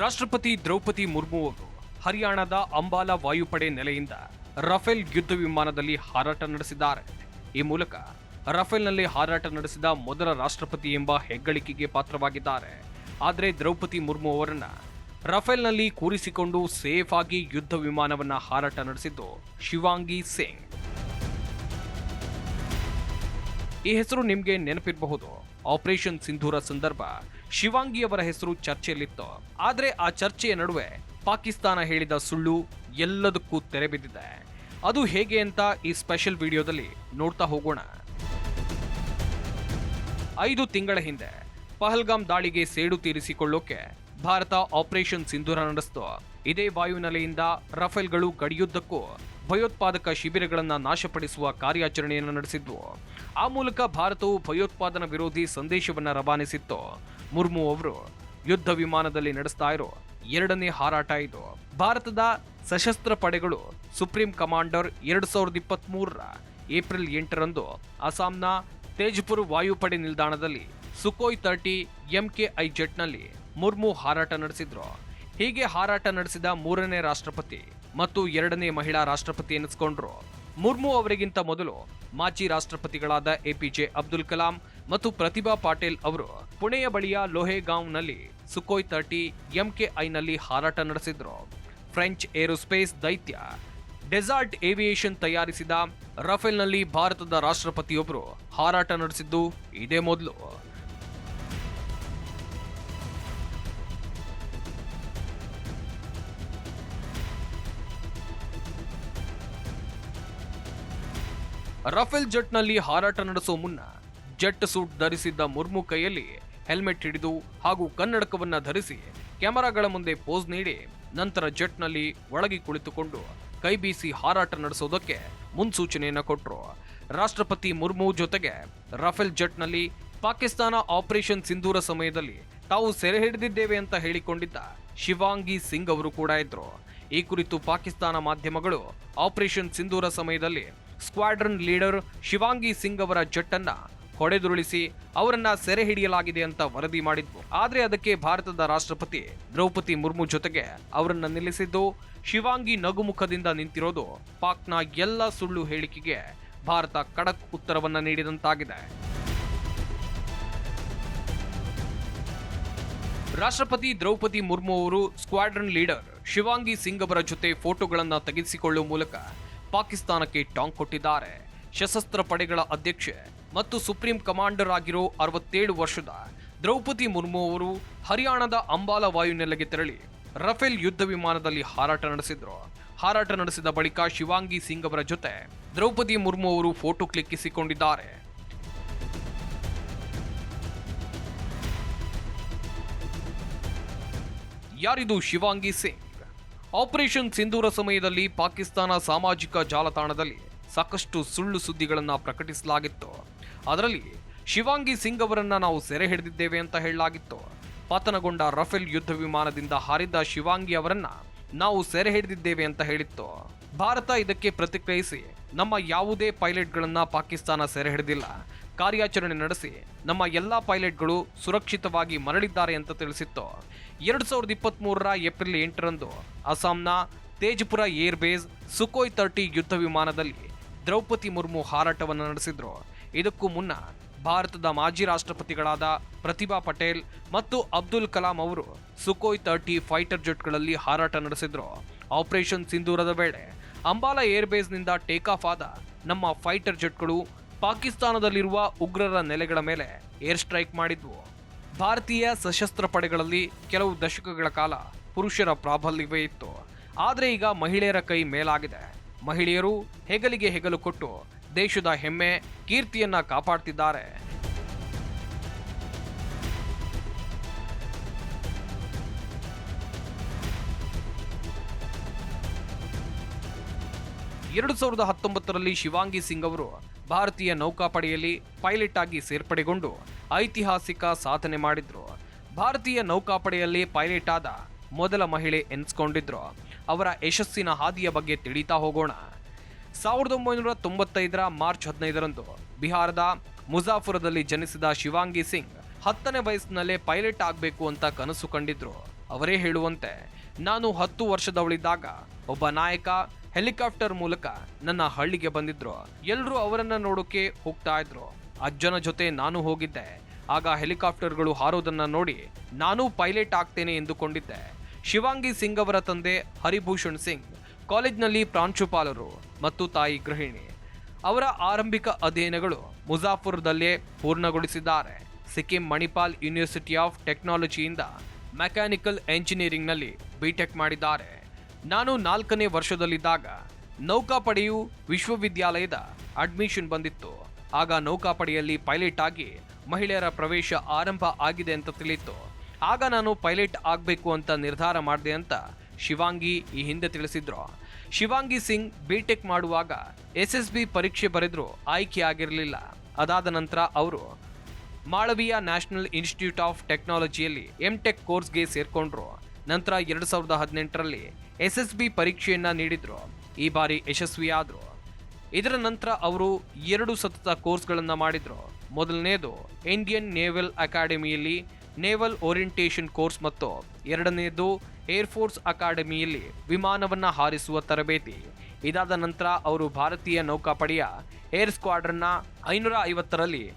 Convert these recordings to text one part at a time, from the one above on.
ರಾಷ್ಟ್ರಪತಿ ದ್ರೌಪದಿ ಮುರ್ಮು ಅವರು ಹರಿಯಾಣದ ಅಂಬಾಲಾ ವಾಯುಪಡೆ ನೆಲೆಯಿಂದ ರಫೇಲ್ ಯುದ್ಧ ವಿಮಾನದಲ್ಲಿ ಹಾರಾಟ ನಡೆಸಿದ್ದಾರೆ. ಈ ಮೂಲಕ ರಫೇಲ್ನಲ್ಲಿ ಹಾರಾಟ ನಡೆಸಿದ ಮೊದಲ ರಾಷ್ಟ್ರಪತಿ ಎಂಬ ಹೆಗ್ಗಳಿಕೆಗೆ ಪಾತ್ರವಾಗಿದ್ದಾರೆ. ಆದರೆ ದ್ರೌಪದಿ ಮುರ್ಮು ಅವರನ್ನ ರಫೇಲ್ನಲ್ಲಿ ಕೂರಿಸಿಕೊಂಡು ಸೇಫ್ ಆಗಿ ಯುದ್ಧ ವಿಮಾನವನ್ನ ಹಾರಾಟ ನಡೆಸಿದ್ದು ಶಿವಾಂಗಿ ಸಿಂಗ್. ಈ ಹೆಸರು ನಿಮಗೆ ನೆನಪಿರಬಹುದು. ಆಪರೇಷನ್ ಸಿಂಧೂರ ಸಂದರ್ಭ ಶಿವಾಂಗಿ ಅವರ ಹೆಸರು ಚರ್ಚೆಯಲ್ಲಿತ್ತು. ಆದ್ರೆ ಆ ಚರ್ಚೆಯ ನಡುವೆ ಪಾಕಿಸ್ತಾನ ಹೇಳಿದ ಸುಳ್ಳು ಎಲ್ಲದಕ್ಕೂ ತೆರೆಬಿದ್ದಿದೆ ಅದು ಹೇಗೆ ಅಂತ ಈ ಸ್ಪೆಷಲ್ ವಿಡಿಯೋದಲ್ಲಿ ನೋಡ್ತಾ ಹೋಗೋಣ. ಐದು ತಿಂಗಳ ಹಿಂದೆ ಪಹಲ್ಗಾಮ್ ದಾಳಿಗೆ ಸೇಡು ತೀರಿಸಿಕೊಳ್ಳೋಕೆ ಭಾರತ ಆಪರೇಷನ್ ಸಿಂಧೂರ ನಡೆಸಿತು. ಇದೇ ವಾಯುನೆಲೆಯಿಂದ ರಫೇಲ್ಗಳು ಗಡಿಯುದ್ದಕ್ಕೂ ಭಯೋತ್ಪಾದಕ ಶಿಬಿರಗಳನ್ನ ನಾಶಪಡಿಸುವ ಕಾರ್ಯಾಚರಣೆಯನ್ನು ನಡೆಸಿದ್ವು. ಆ ಮೂಲಕ ಭಾರತವು ಭಯೋತ್ಪಾದನಾ ವಿರೋಧಿ ಸಂದೇಶವನ್ನ ರವಾನಿಸಿತ್ತು. ಮುರ್ಮು ಅವರು ಯುದ್ಧ ವಿಮಾನದಲ್ಲಿ ನಡೆಸ್ತಾ ಇರೋ ಎರಡನೇ ಹಾರಾಟ ಇದು. ಭಾರತದ ಸಶಸ್ತ್ರ ಪಡೆಗಳು ಸುಪ್ರೀಂ ಕಮಾಂಡರ್ ಎರಡ್ ಸಾವಿರದ ಇಪ್ಪತ್ತ್ ಮೂರರ ಏಪ್ರಿಲ್ ಎಂಟರಂದು ಅಸ್ಸಾಂನ ತೇಜ್ಪುರ್ ವಾಯುಪಡೆ ನಿಲ್ದಾಣದಲ್ಲಿ ಸುಕೋಯ್ ತರ್ಟಿ ಎಂಕೆಐ ಜೆಟ್ನಲ್ಲಿ ಮುರ್ಮು ಹಾರಾಟ ನಡೆಸಿದ್ರು. ಹೀಗೆ ಹಾರಾಟ ನಡೆಸಿದ ಮೂರನೇ ರಾಷ್ಟ್ರಪತಿ ಮತ್ತು ಎರಡನೇ ಮಹಿಳಾ ರಾಷ್ಟ್ರಪತಿ ಎನಿಸಿಕೊಂಡ್ರು. ಮುರ್ಮು ಅವರಿಗಿಂತ ಮೊದಲು ಮಾಜಿ ರಾಷ್ಟ್ರಪತಿಗಳಾದ ಎಪಿಜೆ ಅಬ್ದುಲ್ ಕಲಾಂ ಮತ್ತು ಪ್ರತಿಭಾ ಪಾಟೀಲ್ ಅವರು ಪುಣೆಯ ಬಳಿಯ ಲೋಹೆಗಾಂವ್ನಲ್ಲಿ ಸುಕೋಯ್ ತರ್ಟಿ, ಎಂಕೆಐನಲ್ಲಿ ಹಾರಾಟ ನಡೆಸಿದ್ರು. ಫ್ರೆಂಚ್ ಏರೋಸ್ಪೇಸ್ ದೈತ್ಯ, ಡೆಸಾರ್ಟ್ ಏವಿಯೇಷನ್ ತಯಾರಿಸಿದ ರಫೇಲ್ನಲ್ಲಿ ಭಾರತದ ರಾಷ್ಟ್ರಪತಿಯೊಬ್ಬರು ಹಾರಾಟ ನಡೆಸಿದ್ದು ಇದೇ ಮೊದಲು. ರಫೇಲ್ ಜೆಟ್ನಲ್ಲಿ ಹಾರಾಟ ನಡೆಸೋ ಮುನ್ನ ಜೆಟ್ ಸೂಟ್ ಧರಿಸಿದ್ದ ಮುರ್ಮು ಕೈಯಲ್ಲಿ ಹೆಲ್ಮೆಟ್ ಹಿಡಿದು ಹಾಗೂ ಕನ್ನಡಕವನ್ನ ಧರಿಸಿ ಕ್ಯಾಮೆರಾಗಳ ಮುಂದೆ ಪೋಸ್ ನೀಡಿ ನಂತರ ಜೆಟ್ನಲ್ಲಿ ಒಳಗಿ ಕುಳಿತುಕೊಂಡು ಕೈ ಬೀಸಿ ಹಾರಾಟ ನಡೆಸೋದಕ್ಕೆ ಮುನ್ಸೂಚನೆಯನ್ನು ಕೊಟ್ಟರು ರಾಷ್ಟ್ರಪತಿ ಮುರ್ಮು ಜೊತೆಗೆ ರಫೇಲ್ ಜೆಟ್ನಲ್ಲಿ ಪಾಕಿಸ್ತಾನ ಆಪರೇಷನ್ ಸಿಂಧೂರ ಸಮಯದಲ್ಲಿ ತಾವು ಸೆರೆ ಹಿಡಿದಿದ್ದೇವೆ ಅಂತ ಹೇಳಿಕೊಂಡಿದ್ದ ಶಿವಾಂಗಿ ಸಿಂಗ್ ಅವರು ಕೂಡ ಇದ್ರು. ಈ ಕುರಿತು ಪಾಕಿಸ್ತಾನ ಮಾಧ್ಯಮಗಳು ಆಪರೇಷನ್ ಸಿಂಧೂರ ಸಮಯದಲ್ಲಿ ಸ್ಕ್ವಾಡ್ರನ್ ಲೀಡರ್ ಶಿವಾಂಗಿ ಸಿಂಗ್ ಅವರ ಜಟ್ಟನ್ನ ಹೊಡೆದುರುಳಿಸಿ ಅವರನ್ನ ಸೆರೆ ಹಿಡಿಯಲಾಗಿದೆ ಅಂತ ವರದಿ ಮಾಡಿದ್ವು. ಆದರೆ ಅದಕ್ಕೆ ಭಾರತದ ರಾಷ್ಟ್ರಪತಿ ದ್ರೌಪದಿ ಮುರ್ಮು ಜೊತೆಗೆ ಅವರನ್ನ ನಿಲ್ಲಿಸಿದ್ದು, ಶಿವಾಂಗಿ ನಗುಮುಖದಿಂದ ನಿಂತಿರೋದು ಪಾಕ್ನ ಎಲ್ಲ ಸುಳ್ಳು ಹೇಳಿಕೆಗೆ ಭಾರತ ಖಡಕ್ ಉತ್ತರವನ್ನ ನೀಡಿದಂತಾಗಿದೆ. ರಾಷ್ಟ್ರಪತಿ ದ್ರೌಪದಿ ಮುರ್ಮು ಅವರು ಸ್ಕ್ವಾಡ್ರನ್ ಲೀಡರ್ ಶಿವಾಂಗಿ ಸಿಂಗ್ ಅವರ ಜೊತೆ ಫೋಟೋಗಳನ್ನು ತೆಗೆಸಿಕೊಳ್ಳುವ ಮೂಲಕ ಪಾಕಿಸ್ತಾನಕ್ಕೆ ಟಾಂಗ್ ಕೊಟ್ಟಿದ್ದಾರೆ. ಸಶಸ್ತ್ರ ಪಡೆಗಳ ಅಧ್ಯಕ್ಷೆ ಮತ್ತು ಸುಪ್ರೀಂ ಕಮಾಂಡರ್ ಆಗಿರೋ ಅರವತ್ತೇಳು ವರ್ಷದ ದ್ರೌಪದಿ ಮುರ್ಮು ಅವರು ಹರಿಯಾಣದ ಅಂಬಾಲ ವಾಯುನೆಲೆಗೆ ತೆರಳಿ ರಫೇಲ್ ಯುದ್ಧ ವಿಮಾನದಲ್ಲಿ ಹಾರಾಟ ನಡೆಸಿದ್ರು. ಹಾರಾಟ ನಡೆಸಿದ ಬಳಿಕ ಶಿವಾಂಗಿ ಸಿಂಗ್ ಅವರ ಜೊತೆ ದ್ರೌಪದಿ ಮುರ್ಮು ಅವರು ಫೋಟೋ ಕ್ಲಿಕ್ಕಿಸಿಕೊಂಡಿದ್ದಾರೆ. ಯಾರಿದು ಶಿವಾಂಗಿ ಸಿಂಗ್? ಆಪರೇಷನ್ ಸಿಂಧೂರ ಸಮಯದಲ್ಲಿ ಪಾಕಿಸ್ತಾನ ಸಾಮಾಜಿಕ ಜಾಲತಾಣದಲ್ಲಿ ಸಾಕಷ್ಟು ಸುಳ್ಳು ಸುದ್ದಿಗಳನ್ನು ಪ್ರಕಟಿಸಲಾಗಿತ್ತು. ಅದರಲ್ಲಿ ಶಿವಾಂಗಿ ಸಿಂಗ್ ಅವರನ್ನ ನಾವು ಸೆರೆ ಹಿಡಿದಿದ್ದೇವೆ ಅಂತ ಹೇಳಲಾಗಿತ್ತು. ಪತನಗೊಂಡ ರಫೇಲ್ ಯುದ್ಧ ವಿಮಾನದಿಂದ ಹಾರಿದ್ದ ಶಿವಾಂಗಿ ಅವರನ್ನ ನಾವು ಸೆರೆ ಹಿಡಿದಿದ್ದೇವೆ ಅಂತ ಹೇಳಿತ್ತು. ಭಾರತ ಇದಕ್ಕೆ ಪ್ರತಿಕ್ರಿಯಿಸಿ, ನಮ್ಮ ಯಾವುದೇ ಪೈಲಟ್ಗಳನ್ನು ಪಾಕಿಸ್ತಾನ ಸೆರೆ ಹಿಡಿದಿಲ್ಲ. ಕಾರ್ಯಾಚರಣೆ ನಡೆಸಿ, ನಮ್ಮ ಎಲ್ಲಾ ಪೈಲಟ್ಗಳು ಸುರಕ್ಷಿತವಾಗಿ ಮರಳಿದ್ದಾರೆ ಅಂತ ತಿಳಿಸಿತ್ತು. ಎರಡು ಸಾವಿರದ ಇಪ್ಪತ್ತ್ಮೂರರ ಏಪ್ರಿಲ್ ಎಂಟರಂದು ಅಸ್ಸಾಂನ Tezpur air base Sukhoi thirty ಯುದ್ಧ ವಿಮಾನದಲ್ಲಿ ದ್ರೌಪದಿ ಮುರ್ಮು ಹಾರಾಟವನ್ನು ನಡೆಸಿದ್ರು. ಇದಕ್ಕೂ ಮುನ್ನ ಭಾರತದ ಮಾಜಿ ರಾಷ್ಟ್ರಪತಿಗಳಾದ ಪ್ರತಿಭಾ ಪಟೇಲ್ ಮತ್ತು ಅಬ್ದುಲ್ ಕಲಾಂ ಅವರು ಸುಖೋಯ್ ತರ್ಟಿ ಫೈಟರ್ ಜೆಟ್ಗಳಲ್ಲಿ ಹಾರಾಟ ನಡೆಸಿದ್ರು. ಆಪರೇಷನ್ ಸಿಂಧೂರದ ವೇಳೆ ಅಂಬಾಲಾ ಏರ್ಬೇಸ್ನಿಂದ ಟೇಕ್ ಆಫ್ ಆದ ನಮ್ಮ ಫೈಟರ್ ಜೆಟ್ಗಳು ಪಾಕಿಸ್ತಾನದಲ್ಲಿರುವ ಉಗ್ರರ ನೆಲೆಗಳ ಮೇಲೆ ಏರ್ ಸ್ಟ್ರೈಕ್ ಮಾಡಿದ್ವು. ಭಾರತೀಯ ಸಶಸ್ತ್ರ ಪಡೆಗಳಲ್ಲಿ ಕೆಲವು ದಶಕಗಳ ಕಾಲ ಪುರುಷರ ಪ್ರಾಬಲ್ಯವೇ ಇತ್ತು. ಆದರೆ ಈಗ ಮಹಿಳೆಯರ ಕೈ ಮೇಲಾಗಿದೆ. ಮಹಿಳೆಯರು ಹೆಗಲಿಗೆ ಹೆಗಲು ಕೊಟ್ಟು ದೇಶದ ಹೆಮ್ಮೆ, ಕೀರ್ತಿಯನ್ನ ಕಾಪಾಡ್ತಿದ್ದಾರೆ. ಎರಡು ಸಾವಿರದ ಹತ್ತೊಂಬತ್ತರಲ್ಲಿ ಶಿವಾಂಗಿ ಸಿಂಗ್ ಅವರು ಭಾರತೀಯ ನೌಕಾಪಡೆಯಲ್ಲಿ ಪೈಲಟ್ ಆಗಿ ಸೇರ್ಪಡೆಗೊಂಡು ಐತಿಹಾಸಿಕ ಸಾಧನೆ ಮಾಡಿದ್ರು. ಭಾರತೀಯ ನೌಕಾಪಡೆಯಲ್ಲಿ ಪೈಲಟ್ ಆದ ಮೊದಲ ಮಹಿಳೆ ಎನ್ಸ್ಕೊಂಡಿದ್ರು. ಅವರ ಯಶಸ್ಸಿನ ಹಾದಿಯ ಬಗ್ಗೆ ತಿಳಿತಾ ಹೋಗೋಣ. ಸಾವಿರದ ಒಂಬೈನೂರ ತೊಂಬತ್ತೈದರ ಮಾರ್ಚ್ ಹದಿನೈದರಂದು ಬಿಹಾರದ ಮುಜಾಫುರದಲ್ಲಿ ಜನಿಸಿದ ಶಿವಾಂಗಿ ಸಿಂಗ್ ಹತ್ತನೇ ವಯಸ್ಸಿನಲ್ಲೇ ಪೈಲಟ್ ಆಗಬೇಕು ಅಂತ ಕನಸು ಕಂಡಿದ್ರು. ಅವರೇ ಹೇಳುವಂತೆ, ನಾನು ಹತ್ತು ವರ್ಷದವಳಿದ್ದಾಗ ಒಬ್ಬ ನಾಯಕ ಹೆಲಿಕಾಪ್ಟರ್ ಮೂಲಕ ನನ್ನ ಹಳ್ಳಿಗೆ ಬಂದಿದ್ರು. ಎಲ್ಲರೂ ಅವರನ್ನ ನೋಡೋಕೆ ಹೋಗ್ತಾ ಇದ್ರು. ಅಜ್ಜನ ಜೊತೆ ನಾನು ಹೋಗಿದ್ದೆ. ಆಗ ಹೆಲಿಕಾಪ್ಟರ್ಗಳು ಹಾರೋದನ್ನ ನೋಡಿ ನಾನು ಪೈಲಟ್ ಆಗ್ತೇನೆ ಎಂದುಕೊಂಡಿದ್ದೆ. ಶಿವಾಂಗಿ ಸಿಂಗ್ ಅವರ ತಂದೆ ಹರಿಭೂಷಣ್ ಸಿಂಗ್, ಕಾಲೇಜ್ನಲ್ಲಿ ಪ್ರಾಂಶುಪಾಲರು. ಮತ್ತು ತಾಯಿ ಗೃಹಿಣಿ. ಅವರ ಆರಂಭಿಕ ಅಧ್ಯಯನಗಳು ಮುಜಾಫುರ್ದಲ್ಲೇ ಪೂರ್ಣಗೊಳಿಸಿದ್ದಾರೆ. ಸಿಕ್ಕಿಂ ಮಣಿಪಾಲ್ ಯೂನಿವರ್ಸಿಟಿ ಆಫ್ ಟೆಕ್ನಾಲಜಿಯಿಂದ ಮೆಕ್ಯಾನಿಕಲ್ ಎಂಜಿನಿಯರಿಂಗ್ನಲ್ಲಿ ಬಿಟೆಕ್ ಮಾಡಿದ್ದಾರೆ. ನಾನು ನಾಲ್ಕನೇ ವರ್ಷದಲ್ಲಿದ್ದಾಗ ನೌಕಾಪಡೆಯು ವಿಶ್ವವಿದ್ಯಾಲಯದ ಅಡ್ಮಿಷನ್ ಬಂದಿತ್ತು. ಆಗ ನೌಕಾಪಡೆಯಲ್ಲಿ ಪೈಲಟ್ ಆಗಿ ಮಹಿಳೆಯರ ಪ್ರವೇಶ ಆರಂಭ ಆಗಿದೆ ಅಂತ ತಿಳಿಯಿತು. ಆಗ ನಾನು ಪೈಲಟ್ ಆಗಬೇಕು ಅಂತ ನಿರ್ಧಾರ ಮಾಡಿದೆ ಅಂತ ಶಿವಾಂಗಿ ಈ ಹಿಂದೆ ತಿಳಿಸಿದ್ರು. ಶಿವಾಂಗಿ ಸಿಂಗ್ ಬಿಟೆಕ್ ಮಾಡುವಾಗ ಎಸ್ ಎಸ್ ಬಿ ಪರೀಕ್ಷೆ ಬರೆದ್ರು ಆಯ್ಕೆ ಆಗಿರಲಿಲ್ಲ ಅದಾದ ನಂತರ ಅವರು ಮಾಳವಿಯಾ ನ್ಯಾಷನಲ್ ಇನ್ಸ್ಟಿಟ್ಯೂಟ್ ಆಫ್ ಟೆಕ್ನಾಲಜಿಯಲ್ಲಿ ಎಂ ಟೆಕ್ ಕೋರ್ಸ್ಗೆ ಸೇರಿಕೊಂಡ್ರು. ನಂತರ ಎರಡು ಸಾವಿರದ ಹದಿನೆಂಟರಲ್ಲಿ ಎಸ್ ಎಸ್ ಬಿ ಪರೀಕ್ಷೆಯನ್ನು ನೀಡಿದ್ರು. ಈ ಬಾರಿ ಯಶಸ್ವಿಯಾದರು. ಇದರ ನಂತರ ಅವರು ಎರಡು ಸತತ ಕೋರ್ಸ್ಗಳನ್ನು ಮಾಡಿದರು. ಮೊದಲನೇದು ಇಂಡಿಯನ್ ನೇವಲ್ ಅಕಾಡೆಮಿಯಲ್ಲಿ ನೇವಲ್ ಓರಿಯಂಟೇಷನ್ ಕೋರ್ಸ್ ಮತ್ತು ಎರಡನೆಯದು ಏರ್ಫೋರ್ಸ್ ಅಕಾಡೆಮಿಯಲ್ಲಿ ವಿಮಾನವನ್ನು ಹಾರಿಸುವ ತರಬೇತಿ. ಇದಾದ ನಂತರ ಅವರು ಭಾರತೀಯ ನೌಕಾಪಡೆಯ ಏರ್ ಸ್ಕ್ವಾಡ್ರನ್ನ ಐನೂರ ಐವತ್ತರಲ್ಲಿ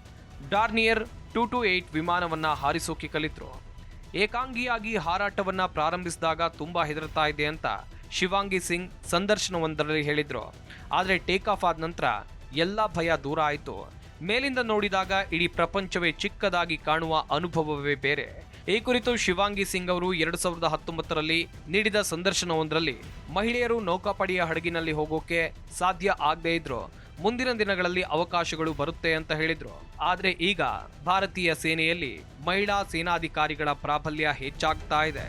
ಡಾರ್ನಿಯರ್ ಟೂ ಟು ಏಯ್ಟ್ ವಿಮಾನವನ್ನು ಹಾರಿಸೋಕೆ ಕಲಿತರು. ಏಕಾಂಗಿಯಾಗಿ ಹಾರಾಟವನ್ನು ಪ್ರಾರಂಭಿಸಿದಾಗ ತುಂಬ ಹೆದರ್ತಾ ಇದೆ ಅಂತ ಶಿವಾಂಗಿ ಸಿಂಗ್ ಸಂದರ್ಶನವೊಂದರಲ್ಲಿ ಹೇಳಿದರು. ಆದರೆ ಟೇಕ್ ಆಫ್ ಆದ ನಂತರ ಎಲ್ಲ ಭಯ ದೂರ ಆಯಿತು. ಮೇಲಿಂದ ನೋಡಿದಾಗ ಇಡೀ ಪ್ರಪಂಚವೇ ಚಿಕ್ಕದಾಗಿ ಕಾಣುವ ಅನುಭವವೇ ಬೇರೆ. ಈ ಕುರಿತು ಶಿವಾಂಗಿ ಸಿಂಗ್ ಅವರು ಎರಡು ಸಾವಿರದ ಹತ್ತೊಂಬತ್ತರಲ್ಲಿ ನೀಡಿದ ಸಂದರ್ಶನವೊಂದರಲ್ಲಿ ಮಹಿಳೆಯರು ನೌಕಾಪಡೆಯ ಹಡಗಿನಲ್ಲಿ ಹೋಗೋಕೆ ಸಾಧ್ಯ ಆಗದೇ ಇದ್ರು ಮುಂದಿನ ದಿನಗಳಲ್ಲಿ ಅವಕಾಶಗಳು ಬರುತ್ತೆ ಅಂತ ಹೇಳಿದ್ರು. ಆದರೆ ಈಗ ಭಾರತೀಯ ಸೇನೆಯಲ್ಲಿ ಮಹಿಳಾ ಸೇನಾಧಿಕಾರಿಗಳ ಪ್ರಾಬಲ್ಯ ಹೆಚ್ಚಾಗ್ತಾ ಇದೆ.